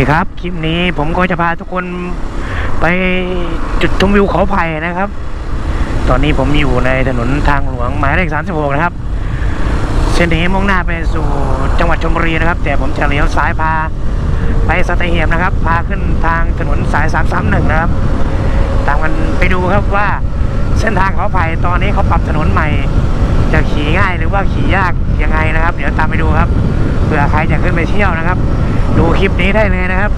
ดีครับ คลิปนี้ผมก็จะพาทุกคนไปจุดชมวิวเขาไผ่นะครับ ตอนนี้ผมอยู่ในถนนทางหลวงหมายเลข 36 นะครับ เส้นนี้มุ่งหน้าไปสู่จังหวัดชลบุรีนะครับ แต่ผมจะเลี้ยวซ้ายพาไปสัตหีบนะครับ พาขึ้นทางถนนสาย 331 นะครับ ตามกันไปดูครับว่าเส้นทางเขาไผ่ตอนนี้เขาปรับถนนใหม่ จะขี่ง่ายหรือว่าขี่ยากยังไงนะครับ เดี๋ยวตามไปดูครับเผื่อใครจะขึ้นไปเที่ยวนะครับ ดูคลิปนี้ได้เลยนะครับ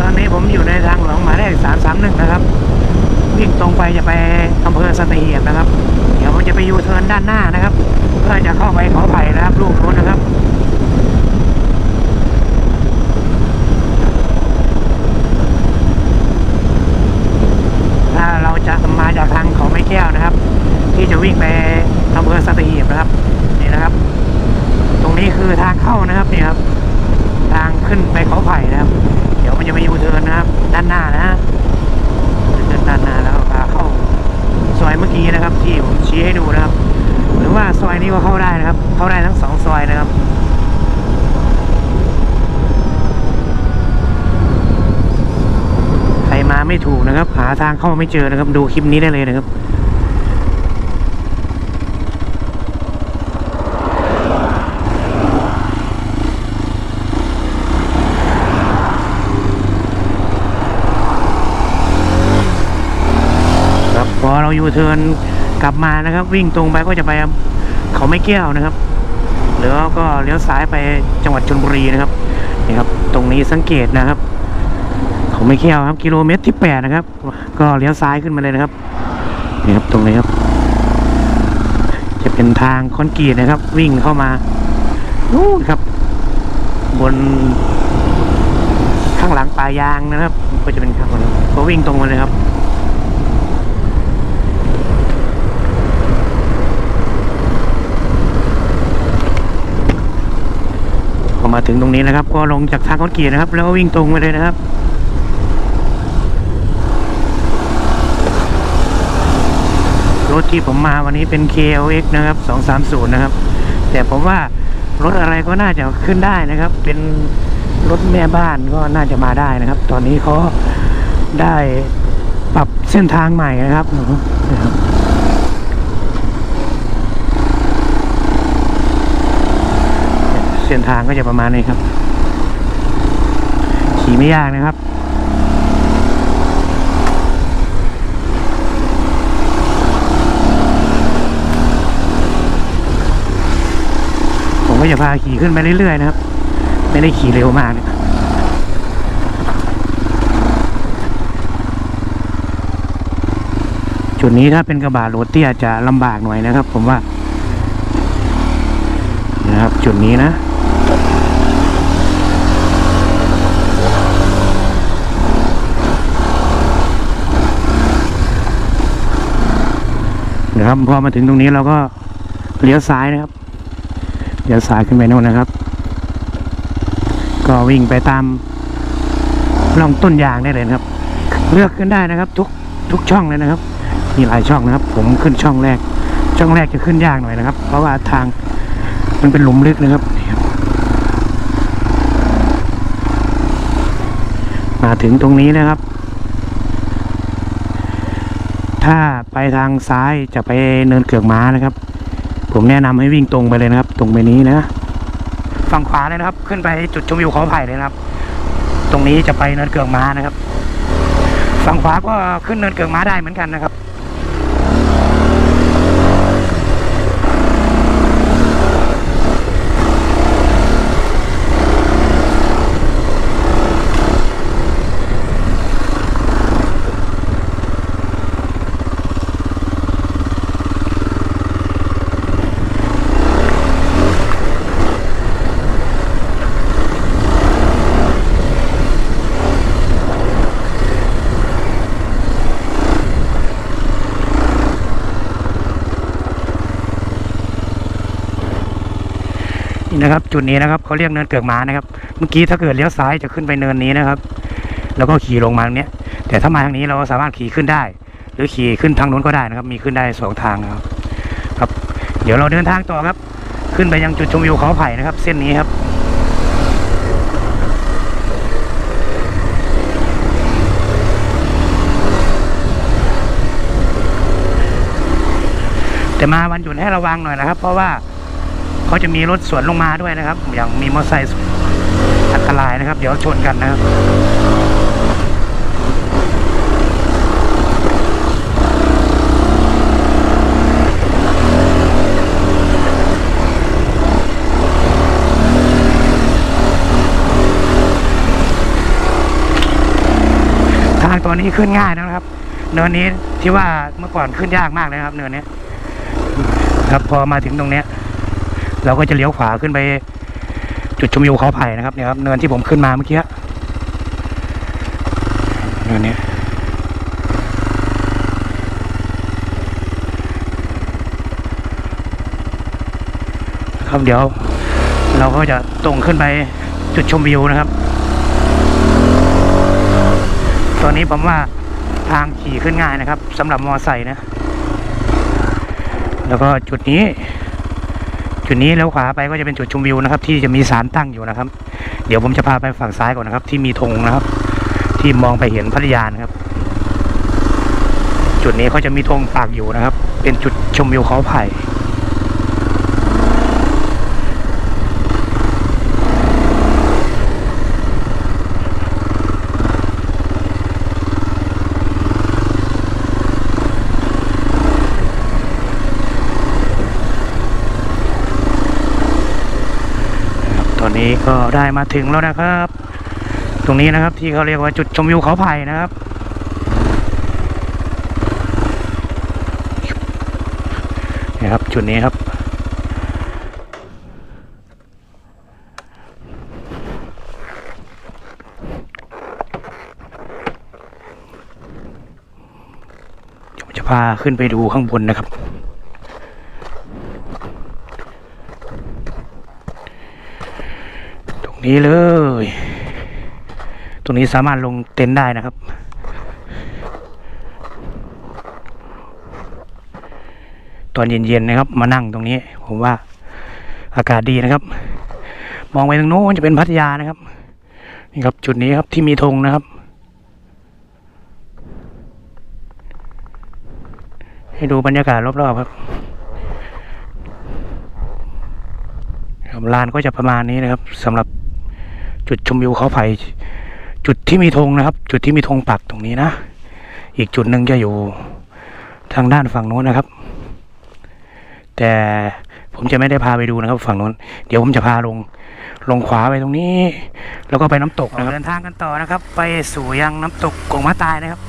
ตอนนี้ผมอยู่ในทางหลวงหมายเลข331 นะครับ วิ่งตรงไปจะไปอำเภอสัตหีบนะครับ เดี๋ยวผมจะไปยูเทิร์นด้านหน้านะครับ เพื่อจะเข้าไปเขาไผ่นะครับลูกนู้นนะครับ ถ้าเราจะมาจากทางเขาไม่แก้วนะครับ ที่จะวิ่งไปอำเภอสัตหีบนะครับ นี่นะครับ ตรงนี้คือทางเข้านะครับนี่ครับ ทางขึ้นไปเขาไผ่นะครับ เดี๋ยวมันจะไปยูเทิร์นนะครับ ด้านหน้านะฮะเดินด้านหน้าแล้วพาเข้าซอยเมื่อกี้นะครับ ที่ผมชี้ให้ดูนะครับ หรือว่าซอยนี้ก็เข้าได้นะครับ เข้าได้ทั้งสองซอยนะครับใครมาไม่ถูกนะครับ หาทางเข้าไม่เจอนะครับ ดูคลิปนี้ได้เลยนะครับ ครับพอ เรายูเทิร์นกลับมานะครับ วิ่งตรงไปก็จะไปเขาไม่แก้วนะครับแล้วก็เลี้ยวซ้ายไปจังหวัดชลบุรีนะครับนี่ครับ ตรงนี้สังเกตนะครับ เขาไม่แก้วครับกิโลเมตรที่แปดนะครับ ก็เลี้ยวซ้ายขึ้นมาเลยนะครับนี่ครับตรงนี้ครับ จะเป็นทางคอนกรีตนะครับ วิ่งเข้ามานู่นครับ บนข้างหลังป่ายางนะครับ ก็จะเป็นข้างบนก็วิ่งตรงมาเลยครับ มาถึงตรงนี้นะครับ ก็ลงจากทางคอนกรีตนะครับ แล้วก็วิ่งตรงไปเลยนะครับรถที่ผมมาวันนี้เป็น KLX นะครับ230 นะครับ แต่ผมว่ารถอะไรก็น่าจะขึ้นได้นะครับ เป็นรถแม่บ้านก็น่าจะมาได้นะครับ ตอนนี้เขาได้ปรับเส้นทางใหม่นะครับนะครับ เส้นทางก็จะประมาณนี้ครับ ขี่ไม่ยากนะครับผมก็จะพาขี่ขึ้นไปเรื่อยๆนะครับ ไม่ได้ขี่เร็วมากนะจุดนี้ถ้าเป็นกระบะโรถเตี้ยจะลำบากหน่อยนะครับ ผมว่า นะครับ จุดนี้นะ นะครับพอมาถึงตรงนี้เราก็เลี้ยวซ้ายนะครับเลี้ยวซ้ายขึ้นไปโน่นนะครับ ก็วิ่งไปตามรองต้นยางได้เลยครับ เลือกขึ้นได้นะครับ ทุกทุกช่องเลยนะครับ มีหลายช่องนะครับ ผมขึ้นช่องแรก ช่องแรกจะขึ้นยากหน่อยนะครับ เพราะว่าทางมันเป็นหลุมลึกนะครับนี่ครับมาถึงตรงนี้นะครับ ถ้าไปทางซ้ายจะไปเนินเกือกม้านะครับ ผมแนะนำให้วิ่งตรงไปเลยนะครับ ตรงไปนี้นะฝั่งขวาเลยนะครับ ขึ้นไปจุดชมวิวเขาไผ่เลยนะครับ ตรงนี้จะไปเนินเกือกม้านะครับ ฝั่งขวาก็ขึ้นเนินเกือกม้าได้เหมือนกันนะครับ นี่นะครับ จุดนี้นะครับเขาเรียกเนินเกือกม้านะครับ เมื่อกี้ถ้าเกิดเลี้ยวซ้ายจะขึ้นไปเนินนี้นะครับ แล้วก็ขี่ลงมาตรงนี้แต่ถ้ามาทางนี้เราสามารถขี่ขึ้นได้ หรือขี่ขึ้นทางนู้นก็ได้นะครับ มีขึ้นได้สองทางนะครับ ครับ เดี๋ยวเราเดินทางต่อครับ ขึ้นไปยังจุดชมวิวเขาไผ่นะครับ เส้นนี้ครับแต่มาวันหยุดให้ระวังหน่อยนะครับ เพราะว่า เขาจะมีรถสวนลงมาด้วยนะครับ อย่างมีมอเตอร์ไซค์อันตรายนะครับ เดี๋ยวชนกันนะครับทางตัวนี้ขึ้นง่ายนะครับ เนินนี้ที่ว่าเมื่อก่อนขึ้นยากมากเลยครับ เนินนี้ครับพอมาถึงตรงเนี้ย เราก็จะเลี้ยวขวาขึ้นไป จุดชมวิวเขาไผ่นะครับเนี่ยครับเนินที่ผมขึ้นมาเมื่อกี้เนินเนี้ยครับเดี๋ยว เราก็จะตรงขึ้นไปจุดชมวิวนะครับ ตอนนี้ผมว่าทางขี่ขึ้นง่ายนะครับสำหรับมอไซค์นะ แล้วก็จุดนี้ จุดนี้แล้วขวาไปก็จะเป็นจุดชมวิวนะครับ ที่จะมีสารตั้งอยู่นะครับ เดี๋ยวผมจะพาไปฝั่งซ้ายก่อนนะครับ ที่มีธงนะครับ ที่มองไปเห็นพัทยานะครับ จุดนี้เขาจะมีธงปากอยู่นะครับ เป็นจุดชมวิวเขาไผ่ ครับตอนนี้ ก็ได้มาถึงแล้วนะครับ ตรงนี้นะครับที่เขาเรียกว่าจุดชมวิวเขาไผ่นะครับ นี่ครับจุดนี้ครับผมจะพาขึ้นไปดูข้างบนนะครับ ตรง นี้เลย ตรงนี้สามารถลงเต็นท์ได้นะครับ ตอนเย็นๆนะครับ มานั่งตรงนี้ ผมว่าอากาศดีนะครับ มองไปทางโน้นจะเป็นพัทยานะครับ นี่ครับจุดนี้ครับที่มีธงนะครับให้ดูบรรยากาศรอบๆครับครับลานก็จะประมาณนี้นะครับสำหรับ จุดชมวิวเขาไผ่จุดที่มีธงนะครับ จุดที่มีธงปักตรงนี้นะ อีกจุดหนึ่งจะอยู่ทางด้านฝั่งโน้นนะครับ แต่ผมจะไม่ได้พาไปดูนะครับ ฝั่งโน้น เดี๋ยวผมจะพาลงลงขวาไปตรงนี้ แล้วก็ไปน้ำตกนะครับเดินทางกันต่อนะครับ ไปสู่ยังน้ำตกกงมะตายนะครับ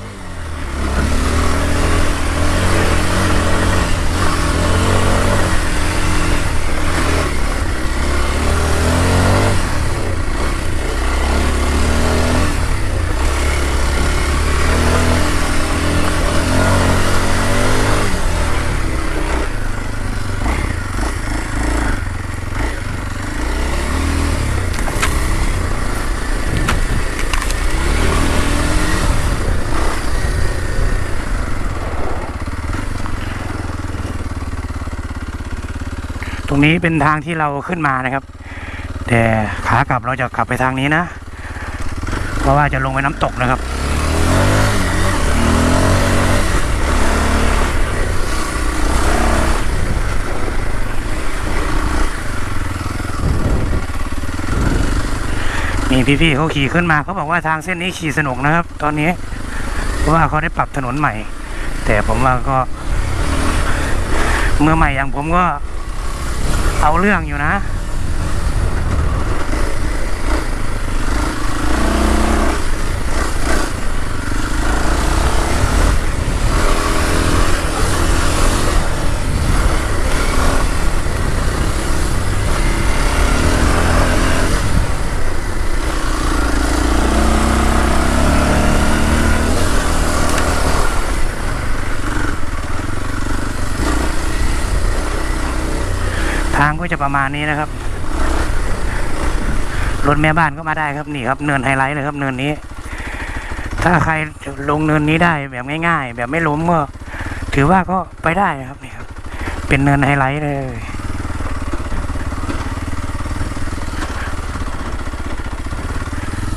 นี้เป็นทางที่เราขึ้นมานะครับ แต่ขากลับเราจะกลับไปทางนี้นะ เพราะว่าจะลงไปน้ำตกนะครับนี่พี่ๆเขาขี่ขึ้นมาเขาบอกว่าทางเส้นนี้ขี่สนุกนะครับ ตอนนี้ เพราะว่าเขาได้ปรับถนนใหม่ แต่ผมว่าก็เมื่อใหม่อย่างผมก็ เอาเรื่องอยู่นะ ก็จะประมาณนี้นะครับรถแม่บ้านก็มาได้ครับนี่ครับเนินไฮไลท์เลยครับเนินนี้ ถ้าใครลงเนินนี้ได้แบบง่าย ๆ แบบไม่ล้มก็ถือว่าก็ไปได้ครับนี่ครับ เป็นเนินไฮไลท์เลย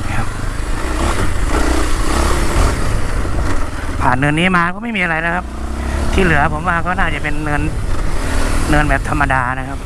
นะครับผ่านเนินนี้มาก็ไม่มีอะไรนะครับ ที่เหลือผมว่าก็น่าจะเป็นเนินเนินแบบธรรมดานะครับ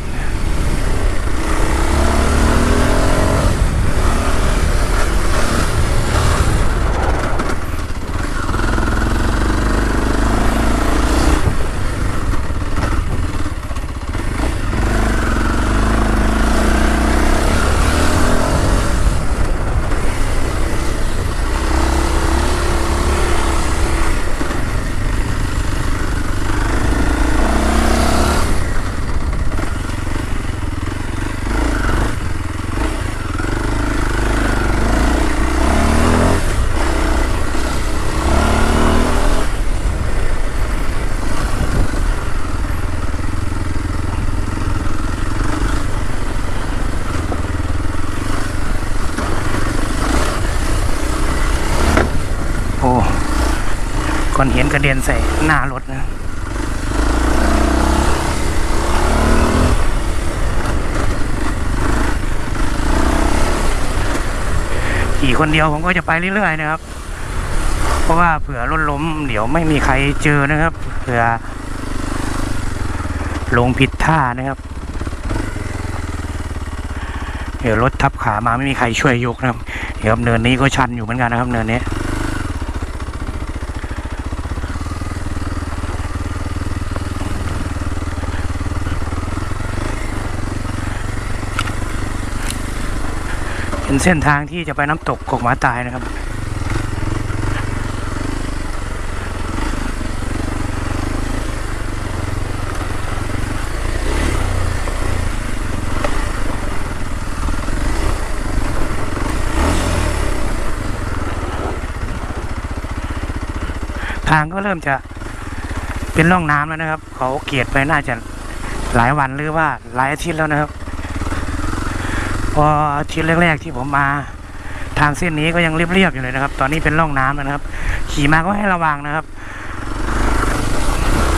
โอ้ก่อน เห็นกระเด็นใส่หน้ารถนะขี่คนเดียวผมก็จะไปเรื่อยๆนะครับ เพราะว่าเผื่อรถล้มเดี๋ยวไม่มีใครเจอนะครับ เผื่อลงผิดท่านะครับ เดี๋ยวรถทับขามาไม่มีใครช่วยยกนะครับเดี๋ยวเนินนี้ก็ชันอยู่เหมือนกันนะครับเนินนี้ เป็นเส้นทางที่จะไปน้ำตกกกหมาตายนะครับ ทางก็เริ่มจะเป็นร่องน้ำแล้วนะครับ เขาเกลียดไปน่าจะหลายวันหรือว่าหลายอาทิตย์แล้วนะครับ พอทีแรกๆที่ผมมาทางเส้นนี้ก็ยังเรียบๆอยู่เลยนะครับ ตอนนี้เป็นร่องน้ำแล้วนะครับ ขี่มาก็ให้ระวังนะครับ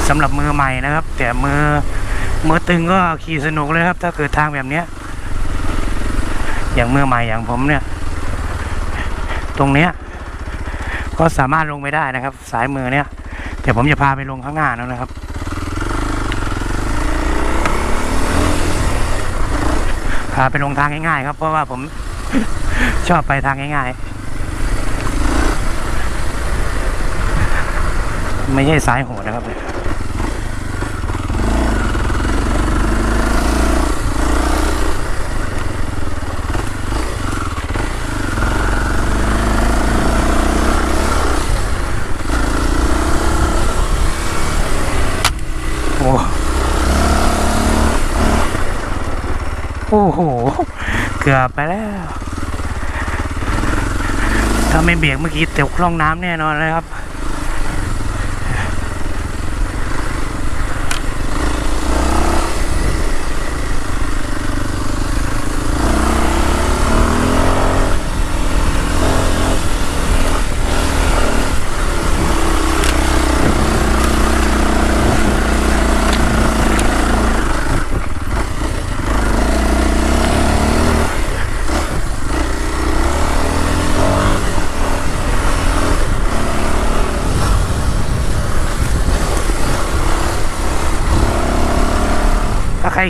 สำหรับมือใหม่นะครับ แต่มือมือตึงก็ขี่สนุกเลยครับ ถ้าเกิดทางแบบเนี้ย อย่างมือใหม่อย่างผมเนี่ย ตรงเนี้ย ก็สามารถลงไปได้นะครับ สายมือเนี่ยเดี๋ยวผมจะพาไปลงข้างหน้าแล้วนะครับ พาไปลงทางง่ายๆครับ เพราะว่าผมชอบไปทางง่ายๆ ไม่ใช่สายโหดนะครับ อ้โห เกือบไปแล้ว ถ้าไม่เบรกเมื่อกี้ตกล่องน้ำแน่นอนเลยครับ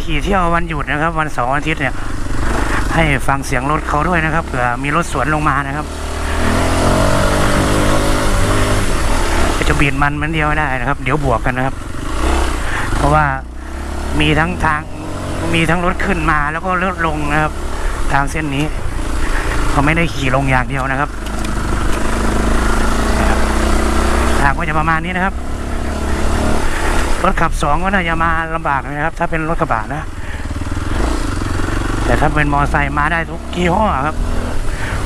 ขี่เที่ยววันหยุดนะครับ วันเสาร์วันอาทิตย์เนี่ย ให้ฟังเสียงรถเขาด้วยนะครับเผื่อมีรถสวนลงมานะครับจะเบียดมันมันเดียวไม่ได้นะครับ เดี๋ยวบวกกันนะครับ เพราะว่ามีทั้งทางมีทั้งรถขึ้นมาแล้วก็รถลงนะครับ ทางเส้นนี้เขาไม่ได้ขี่ลงอย่างเดียวนะครับทางก็จะประมาณนี้นะครับ รถขับสองก็น่าจะมาลำบากนะครับ ถ้าเป็นรถกระบะนะ แต่ถ้าเป็นมอไซค์มาได้ทุกยี่ห้อครับ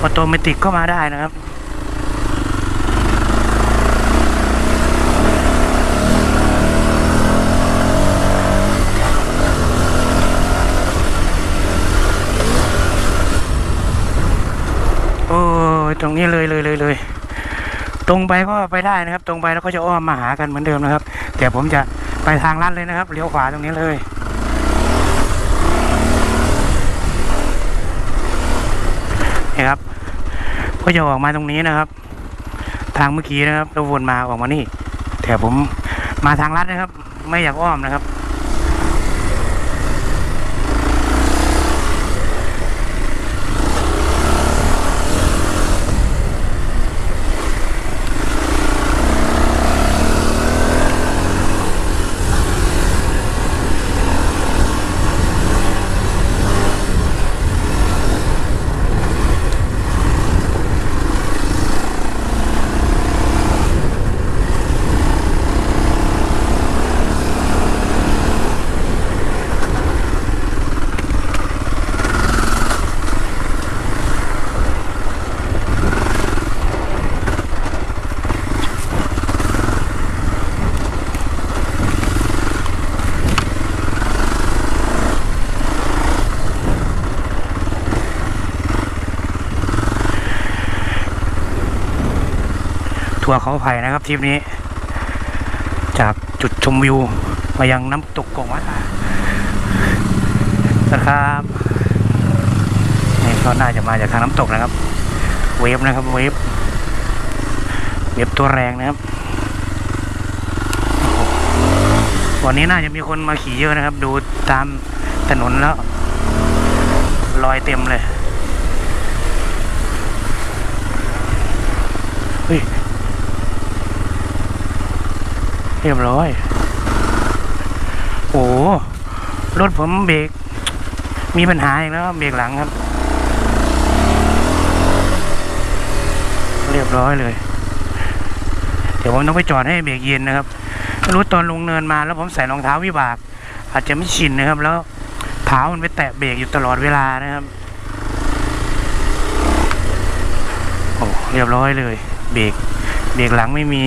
ออโตเมติกก็มาได้นะครับโอ้ยตรงนี้เลยเลยเลยเลยตรงไปก็ไปได้นะครับ ตรงไปแล้วก็จะอ้อมมาหากันเหมือนเดิมนะครับ แต่ผมจะ ไปทางลัดเลยนะครับเลี้ยวขวาตรงนี้เลยนี่ครับก็จะออกมาตรงนี้นะครับ ทางเมื่อกี้นะครับเราววนมาออกมานี่แต่ผมมาทางลัดนะครับ ไม่อยากอ้อมนะครับ ทัวร์เขาไผ่นะครับทริปนี้ จากจุดชมวิว มายังน้ำตกกงวัดนะครับนี่ก็น่าจะมาจากทางน้ำตกนะครับ เวฟนะครับเวฟเวฟตัวแรงนะครับ วันนี้น่าจะมีคนมาขี่เยอะนะครับ ดูตามถนนแล้ว รอยเต็มเลยเฮ้ย เรียบร้อย โอ้รถผมเบรกมีปัญหาอีกแล้วเบรกหลังครับ เรียบร้อยเลย เดี๋ยวผมต้องไปจอดให้เบรกเย็นนะครับรู้ตอนลงเนินมาแล้วผมใส่รองเท้าวิบาก อาจจะไม่ชินนะครับ แล้วเท้ามันไปแตะเบรกอยู่ตลอดเวลานะครับโอ้เรียบร้อยเลย เบรกเบรกหลังไม่มี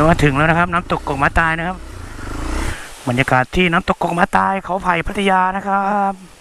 นี่ว่าถึงแล้วนะครับ น้ำตกกกมาตายนะครับ บรรยากาศที่น้ำตกกกมาตายเขาไผ่พัทยานะครับ